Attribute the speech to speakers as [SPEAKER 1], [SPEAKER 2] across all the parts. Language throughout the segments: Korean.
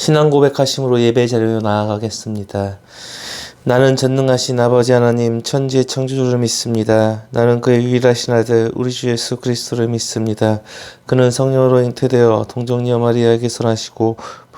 [SPEAKER 1] 신앙 고백하심으로 예배 자리로 나아가겠습니다. 나는 전능하신 아버지 하나님 천지의 창조주를 믿습니다. 나는 그의 유일하신 아들 우리 주 예수 그리스도를 믿습니다. 그는 성령으로 잉태되어 동정녀 마리아에게서 나시고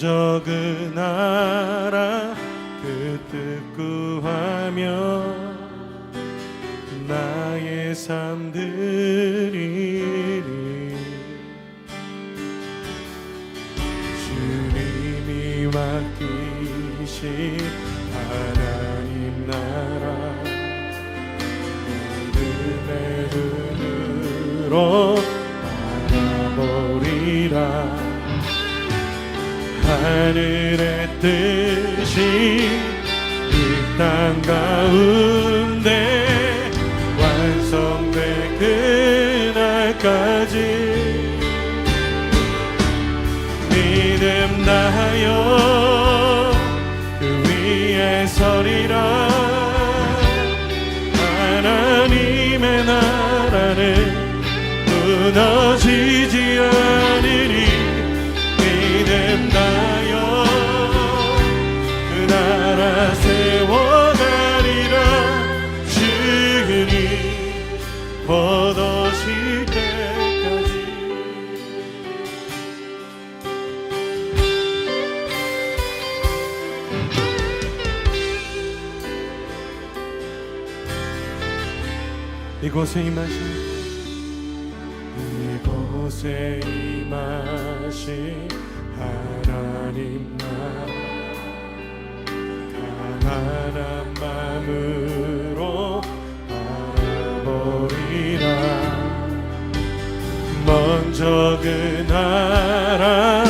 [SPEAKER 2] 그 나라. 그뜻 구하며 나의 삶 드리리 주님이 맡기신 하나님 나라. 믿음의 눈으로 하늘의 뜻이 이 땅 가운데 완성될 그날까지 믿음 다하여 그 위에 서리라. 하나님의 나라는 무너지지 않 이곳에 임하신 이곳에 임하신 하나님 나라 가난한 마음으로 바라보리라. 먼저 그 나라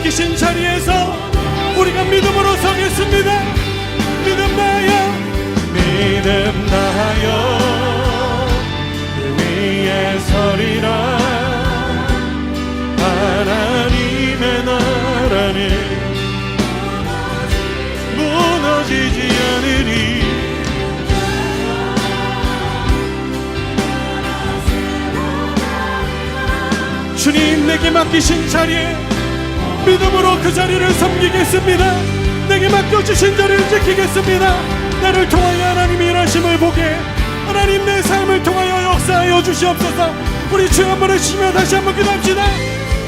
[SPEAKER 2] 맡기신 자리에서 우리가 믿음으로 서겠습니다. 믿음 다하여 믿음 다하여 그 위에 서리라. 하나님의 나라는 무너지지 않으리. 주님 내게 맡기신 자리에 믿음으로 그 자리를 섬기겠습니다. 내게 맡겨주신 자리를 지키겠습니다. 나를 통하여 하나님이 일하심을 보게. 하나님 내 삶을 통하여 역사하여 주시옵소서. 우리 주한번 해주시며 다시 한번 기도합시다.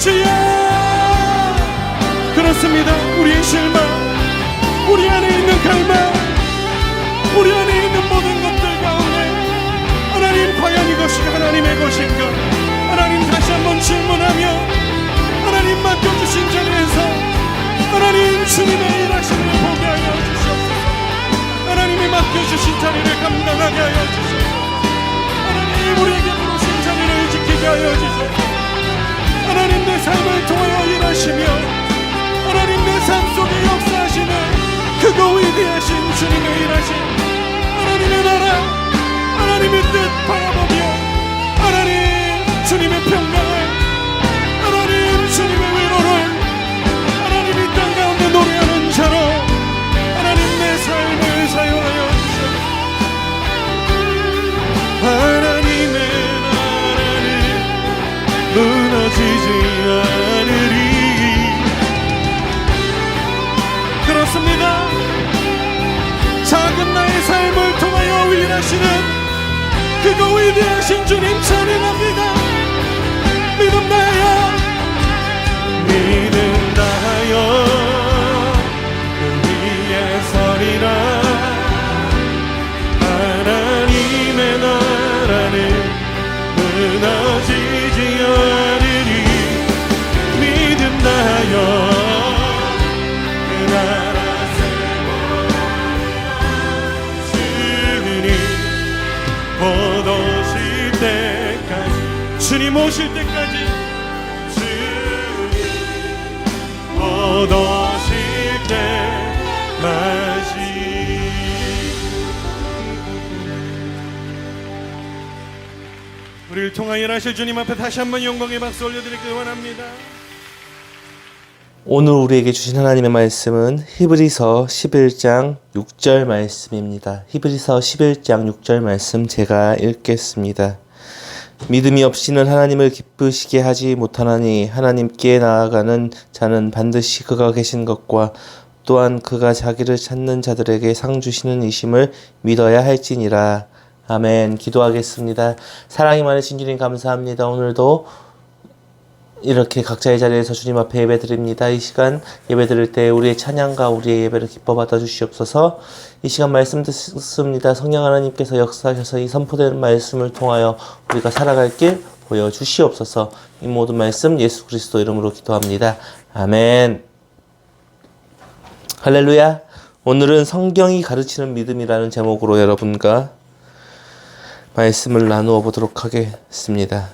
[SPEAKER 2] 주여! 그렇습니다. 우리의 실망 우리 안에 있는 갈망 우리 안에 있는 모든 것들 가운데 하나님 과연 이것이 하나님의 것인가 하나님 다시 한번 질문하며 하나님 맡겨주신 자리에서 하나님 주님의 일하심을 보게 하여 주시옵소서. 하나님이 맡겨주신 자리를 감당하게 하여 주시옵소서. 하나님 우리에게 부르신 자리를 지키게 하여 주시옵소서. 하나님 내 삶을 통하여 일하시며 하나님 내 삶 속에 역사하시는 그고 위대하신 주님의 일하신 하나님의 나라 하나님의 뜻 바라보며 하나님 주님의 평강 하나님의 나라는 무너지지 않으리. 그렇습니다. 작은 나의 삶을 통하여 일하시는 그거 위대하신 주님 찬양합니다. 믿음 다하여 믿음 다하여 우리를 통하여 일하실 주님 앞에 다시 한번 영광의 박수 올려드리기 원합니다
[SPEAKER 1] 오늘 우리에게 주신 하나님의 말씀은 히브리서 11장 6절 말씀입니다. 히브리서 11장 6절 말씀 제가 읽겠습니다. 믿음이 없이는 하나님을 기쁘시게 하지 못하나니 하나님께 나아가는 자는 반드시 그가 계신 것과 또한 그가 자기를 찾는 자들에게 상 주시는 이심을 믿어야 할지니라. 아멘. 기도하겠습니다. 사랑이 많으신 주님 감사합니다. 오늘도 이렇게 각자의 자리에서 주님 앞에 예배 드립니다. 이 시간 예배 드릴 때 우리의 찬양과 우리의 예배를 기뻐 받아 주시옵소서. 이 시간 말씀 듣습니다. 성령 하나님께서 역사하셔서 이 선포되는 말씀을 통하여 우리가 살아갈 길 보여 주시옵소서. 이 모든 말씀 예수 그리스도 이름으로 기도합니다. 아멘. 할렐루야. 오늘은 성경이 가르치는 믿음이라는 제목으로 여러분과 말씀을 나누어 보도록 하겠습니다.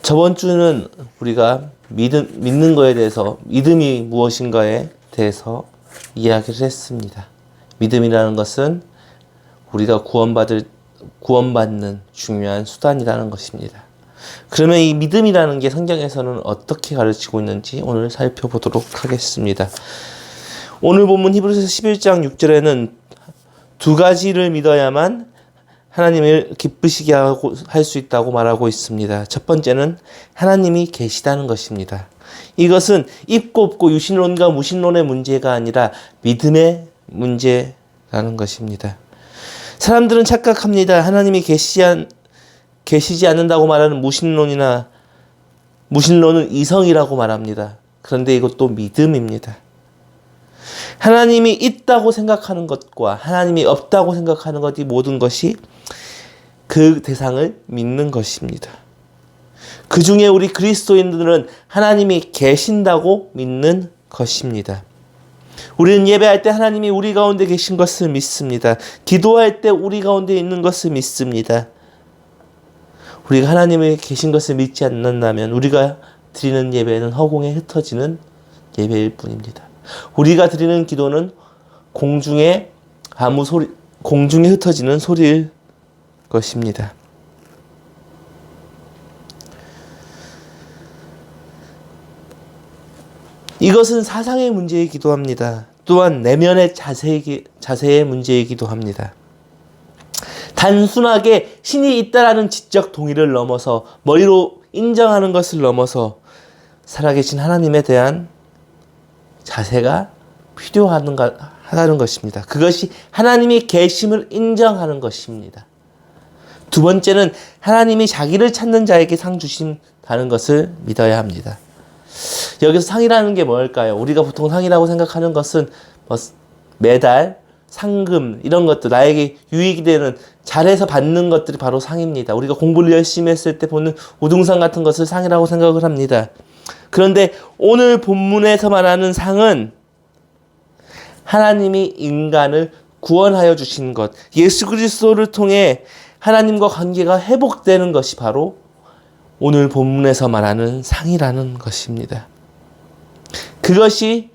[SPEAKER 1] 저번 주는 우리가 믿음, 믿는 거에 대해서 믿음이 무엇인가에 대해서 이야기를 했습니다. 믿음이라는 것은 우리가 구원받을 구원받는 중요한 수단이라는 것입니다. 그러면 이 믿음이라는 게 성경에서는 어떻게 가르치고 있는지 오늘 살펴보도록 하겠습니다. 오늘 본문 히브리서 11장 6절에는 두 가지를 믿어야만 하나님을 기쁘시게 하고 할 수 있다고 말하고 있습니다. 첫 번째는 하나님이 계시다는 것입니다. 이것은 있고 없고 유신론과 무신론의 문제가 아니라 믿음의 문제라는 것입니다. 사람들은 착각합니다. 하나님이 계시지, 않, 계시지 않는다고 말하는 무신론이나 무신론은 이성이라고 말합니다. 그런데 이것도 믿음입니다. 하나님이 있다고 생각하는 것과 하나님이 없다고 생각하는 것이 모든 것이 그 대상을 믿는 것입니다. 그 중에 우리 그리스도인들은 하나님이 계신다고 믿는 것입니다. 우리는 예배할 때 하나님이 우리 가운데 계신 것을 믿습니다. 기도할 때 우리 가운데 있는 것을 믿습니다. 우리가 하나님이 계신 것을 믿지 않는다면 우리가 드리는 예배는 허공에 흩어지는 예배일 뿐입니다. 우리가 드리는 기도는 공중에 아무 소리, 공중에 흩어지는 소리일 것입니다. 이것은 사상의 문제이기도 합니다. 또한 내면의 자세이기, 자세의 문제이기도 합니다. 단순하게 신이 있다라는 지적 동의를 넘어서 머리로 인정하는 것을 넘어서 살아계신 하나님에 대한 자세가 필요하다는 것입니다. 그것이 하나님이 계심을 인정하는 것입니다. 두 번째는 하나님이 자기를 찾는 자에게 상 주신다는 것을 믿어야 합니다. 여기서 상이라는 게 뭘까요? 우리가 보통 상이라고 생각하는 것은 뭐 매달, 상금 이런 것들 나에게 유익이 되는 잘해서 받는 것들이 바로 상입니다. 우리가 공부를 열심히 했을 때 보는 우등상 같은 것을 상이라고 생각을 합니다. 그런데 오늘 본문에서 말하는 상은 하나님이 인간을 구원하여 주신 것, 예수 그리스도를 통해 하나님과 관계가 회복되는 것이 바로 오늘 본문에서 말하는 상이라는 것입니다. 그것이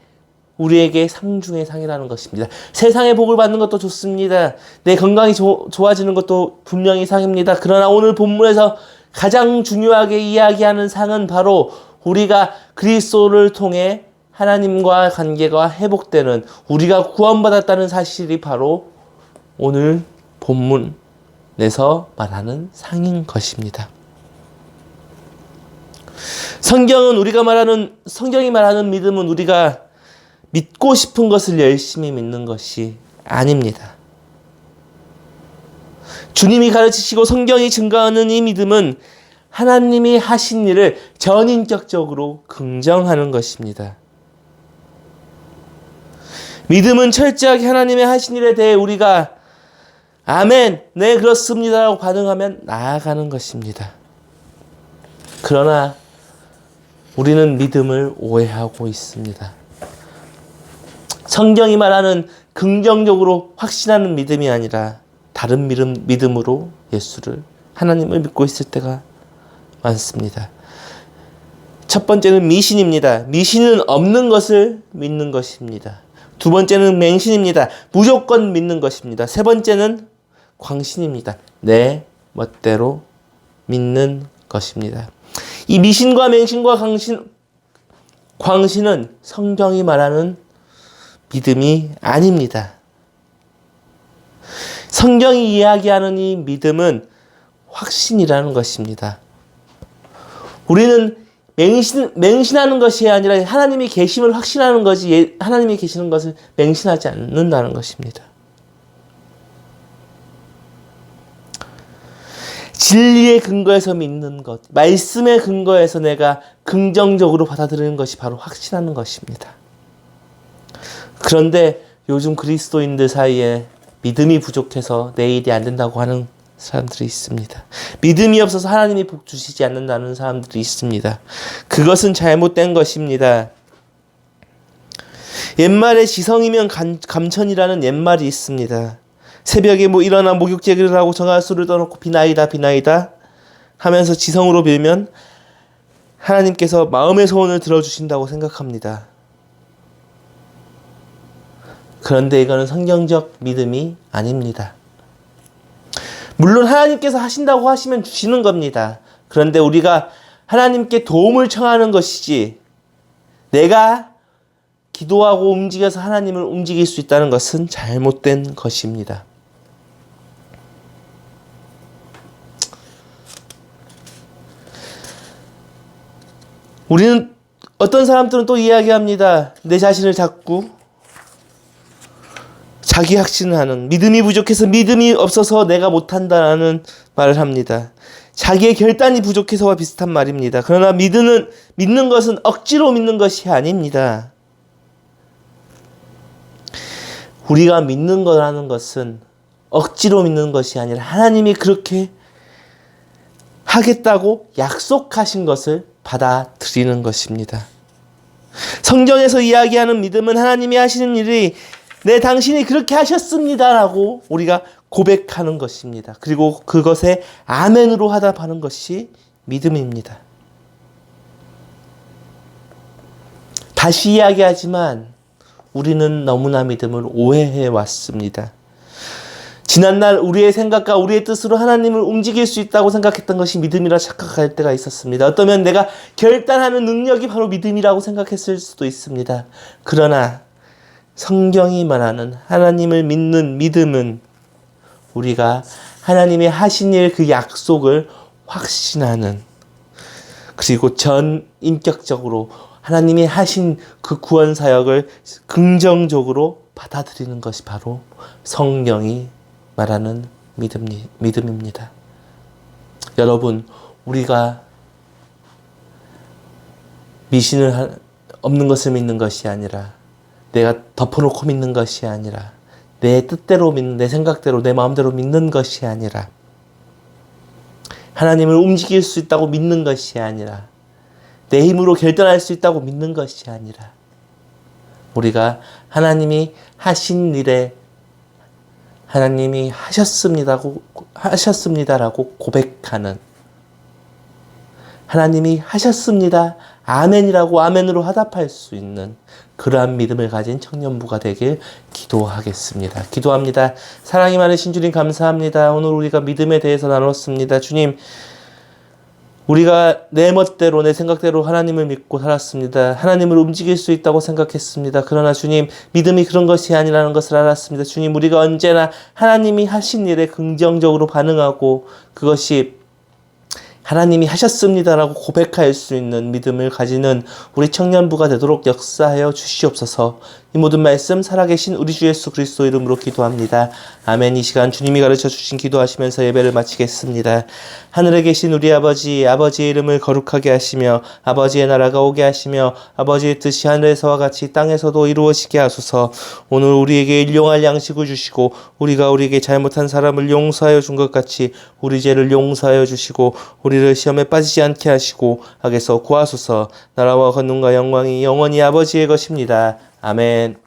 [SPEAKER 1] 우리에게 상 중의 상이라는 것입니다. 세상의 복을 받는 것도 좋습니다. 내 건강이 조- 좋아지는 것도 분명히 상입니다. 그러나 오늘 본문에서 가장 중요하게 이야기하는 상은 바로 우리가 그리스도를 통해 하나님과 관계가 회복되는 우리가 구원받았다는 사실이 바로 오늘 본문 에서 말하는 상인 것입니다. 성경은 우리가 말하는 성경이 말하는 믿음은 우리가 믿고 싶은 것을 열심히 믿는 것이 아닙니다. 주님이 가르치시고 성경이 증거하는 이 믿음은 하나님이 하신 일을 전인격적으로 긍정하는 것입니다. 믿음은 철저하게 하나님의 하신 일에 대해 우리가 아멘, 네, 그렇습니다 라고 반응하면 나아가는 것입니다. 그러나 우리는 믿음을 오해하고 있습니다. 성경이 말하는 긍정적으로 확신하는 믿음이 아니라 다른 믿음, 믿음으로 예수를 하나님을 믿고 있을 때가 많습니다. 첫 번째는 미신입니다. 미신은 없는 것을 믿는 것입니다. 두 번째는 맹신입니다. 무조건 믿는 것입니다. 세 번째는 광신입니다. 내 멋대로 믿는 것입니다. 이 미신과 맹신과 광신, 광신은 성경이 말하는 믿음이 아닙니다. 성경이 이야기하는 이 믿음은 확신이라는 것입니다. 우리는 맹신, 맹신하는 것이 아니라 하나님이 계심을 확신하는 것이 예- 하나님이 계시는 것을 맹신하지 않는다는 것입니다. 진리의 근거에서 믿는 것, 말씀의 근거에서 내가 긍정적으로 받아들이는 것이 바로 확신하는 것입니다. 그런데 요즘 그리스도인들 사이에 믿음이 부족해서 내 일이 안 된다고 하는 사람들이 있습니다. 믿음이 없어서 하나님이 복 주시지 않는다는 사람들이 있습니다. 그것은 잘못된 것입니다. 옛말에 지성이면 감, 감천이라는 옛말이 있습니다. 새벽에 뭐 일어나 목욕제기를 하고 정화수를 떠놓고 비나이다 비나이다 하면서 지성으로 빌면 하나님께서 마음의 소원을 들어주신다고 생각합니다. 그런데 이거는 성경적 믿음이 아닙니다. 물론 하나님께서 하신다고 하시면 주시는 겁니다. 그런데 우리가 하나님께 도움을 청하는 것이지 내가 기도하고 움직여서 하나님을 움직일 수 있다는 것은 잘못된 것입니다. 우리는 어떤 사람들은 또 이야기합니다. 내 자신을 자꾸 자기 확신하는 믿음이 부족해서 믿음이 없어서 내가 못한다라는 말을 합니다. 자기의 결단이 부족해서와 비슷한 말입니다. 그러나 믿는 믿는 것은 억지로 믿는 것이 아닙니다. 우리가 믿는 거라는 것은 억지로 믿는 것이 아니라 하나님이 그렇게 하겠다고 약속하신 것을 받아들이는 것입니다. 성경에서 이야기하는 믿음은 하나님이 하시는 일이 네, 당신이 그렇게 하셨습니다라고 우리가 고백하는 것입니다. 그리고 그것에 아멘으로 하답하는 것이 믿음입니다. 다시 이야기하지만 우리는 너무나 믿음을 오해해 왔습니다. 지난날 우리의 생각과 우리의 뜻으로 하나님을 움직일 수 있다고 생각했던 것이 믿음이라 착각할 때가 있었습니다. 어쩌면 내가 결단하는 능력이 바로 믿음이라고 생각했을 수도 있습니다. 그러나 성경이 말하는 하나님을 믿는 믿음은 우리가 하나님이 하신 일 그 약속을 확신하는 그리고 전 인격적으로 하나님이 하신 그 구원 사역을 긍정적으로 받아들이는 것이 바로 성경이 말하는 믿음, 믿음입니다. 여러분, 우리가 미신을 하, 없는 것을 믿는 것이 아니라 내가 덮어놓고 믿는 것이 아니라 내 뜻대로 믿는 내 생각대로 내 마음대로 믿는 것이 아니라 하나님을 움직일 수 있다고 믿는 것이 아니라 내 힘으로 결단할 수 있다고 믿는 것이 아니라 우리가 하나님이 하신 일에 하나님이 하셨습니다고 하셨습니다라고 고백하는 하나님이 하셨습니다. 아멘이라고 아멘으로 화답할 수 있는 그러한 믿음을 가진 청년부가 되길 기도하겠습니다. 기도합니다. 사랑이 많으신 주님 감사합니다. 오늘 우리가 믿음에 대해서 나눴습니다. 주님, 우리가 내 멋대로 내 생각대로 하나님을 믿고 살았습니다. 하나님을 움직일 수 있다고 생각했습니다. 그러나 주님 믿음이 그런 것이 아니라는 것을 알았습니다. 주님 우리가 언제나 하나님이 하신 일에 긍정적으로 반응하고 그것이 하나님이 하셨습니다라고 고백할 수 있는 믿음을 가지는 우리 청년부가 되도록 역사하여 주시옵소서. 이 모든 말씀 살아계신 우리 주 예수 그리스도 이름으로 기도합니다. 아멘. 이 시간 주님이 가르쳐 주신 기도하시면서 예배를 마치겠습니다. 하늘에 계신 우리 아버지, 아버지의 이름을 거룩하게 하시며 아버지의 나라가 오게 하시며 아버지의 뜻이 하늘에서와 같이 땅에서도 이루어지게 하소서. 오늘 우리에게 일용할 양식을 주시고 우리가 우리에게 잘못한 사람을 용서하여 준 것 같이 우리 죄를 용서하여 주시고 우리를 시험에 빠지지 않게 하시고 악에서 구하소서. 나라와 권능과 영광이 영원히 아버지의 것입니다. 아멘.